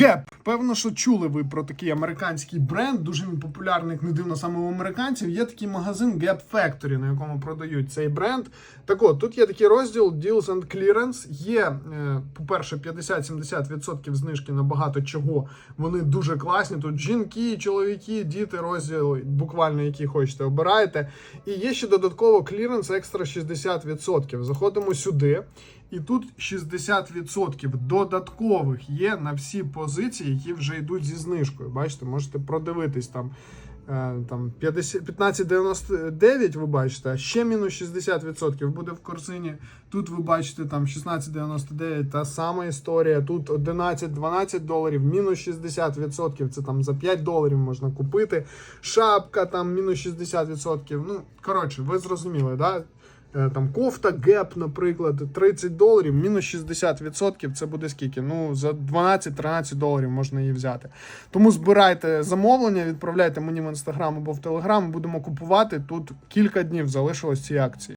Gap. Певно, що чули ви про такий американський бренд, дуже популярний, як не дивно саме у американців. Є такий магазин Gap Factory, на якому продають цей бренд. Так от, тут є такий розділ Deals and Clearance. Є, е, по-перше, 50-70% знижки на багато чого. Вони дуже класні. Тут жінки, чоловіки, діти, розділ, буквально які хочете, обираєте. І є ще додатково кліренс екстра 60%. Заходимо сюди. І тут 60% додаткових є на всі позиції, які вже йдуть зі знижкою. Бачите, можете продивитись там. е, Там 15,99 ви бачите, а ще мінус 60% буде в корзині. Тут ви бачите там 16,99, та сама історія. Тут 11-12 доларів, мінус 60%. Це там за 5 доларів можна купити. Шапка там мінус 60%. Ну, коротше, ви зрозуміли, да? Е, Там кофта геп, наприклад, 30 доларів, мінус 60%. Це буде скільки? Ну, за 12-13 доларів можна її взяти. Тому збирайте замовлення, відправляйте мені в інстаграм або в телеграм. Будемо купувати. Тут кілька днів залишилось цієї акції.